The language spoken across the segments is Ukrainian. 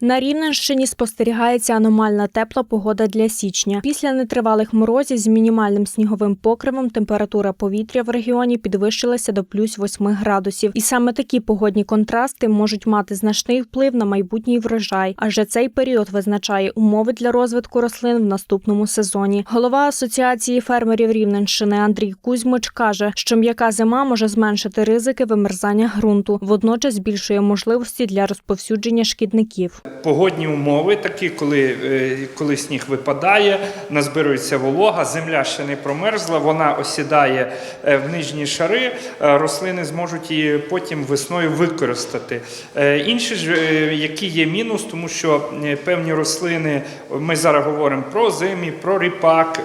На Рівненщині спостерігається аномальна тепла погода для січня. Після нетривалих морозів з мінімальним сніговим покривом температура повітря в регіоні підвищилася до плюс 8 градусів. І саме такі погодні контрасти можуть мати значний вплив на майбутній врожай. Адже цей період визначає умови для розвитку рослин в наступному сезоні. Голова асоціації фермерів Рівненщини Андрій Кузьмич каже, що м'яка зима може зменшити ризики вимерзання ґрунту, водночас збільшує можливості для розповсюдження шкідників. Погодні умови такі, коли, е, коли сніг випадає, назбирується волога, земля ще не промерзла, вона осідає е, в нижні шари, е, рослини зможуть її потім весною використати. Інші ж, який є мінус, тому що певні рослини, ми зараз говоримо про зимі, про ріпак,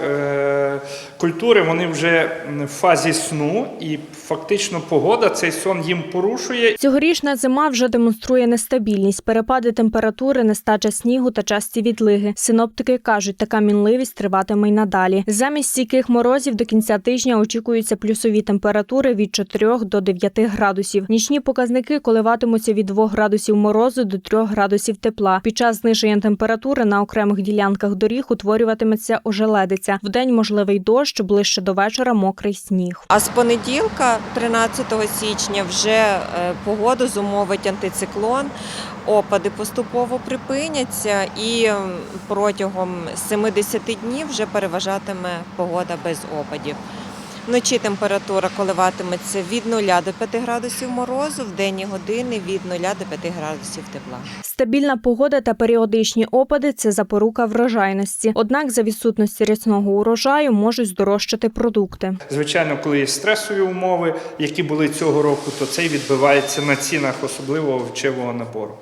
культури, вони вже в фазі сну, і фактично погода цей сон їм порушує. Цьогорічна зима вже демонструє нестабільність, перепади температури, нестача снігу та часті відлиги. Синоптики кажуть, така мінливість триватиме й надалі. Замість стійких морозів до кінця тижня очікуються плюсові температури від 4 до 9 градусів. Нічні показники коливатимуться від 2 градусів морозу до 3 градусів тепла. Під час зниження температури на окремих ділянках доріг утворюватиметься ожеледиця. Вдень можливий дощ, ближче до вечора мокрий сніг. А з понеділка, 13 січня, вже е, погоду зумовить антициклон. Опади поступово припиняться і протягом 70 днів вже переважатиме погода без опадів. Вночі температура коливатиметься від 0 до 5 градусів морозу, в денні години від 0 до 5 градусів тепла. Стабільна погода та періодичні опади це запорука врожайності. Однак, за відсутності рясного урожаю можуть здорожчати продукти. Звичайно, коли є стресові умови, які були цього року, то це й відбивається на цінах особливого овочевого набору.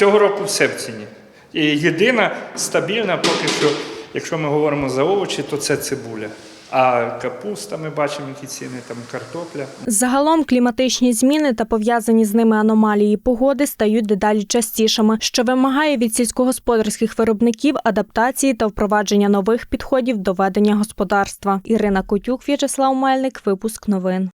Цього року все в ціні. І єдина стабільна, поки що, якщо ми говоримо за овочі, то це цибуля. А капуста, ми бачимо, які ціни, там картопля. Загалом кліматичні зміни та пов'язані з ними аномалії погоди стають дедалі частішими, що вимагає від сільськогосподарських виробників адаптації та впровадження нових підходів до ведення господарства. Ірина Котюк, В'ячеслав Мельник, випуск новин.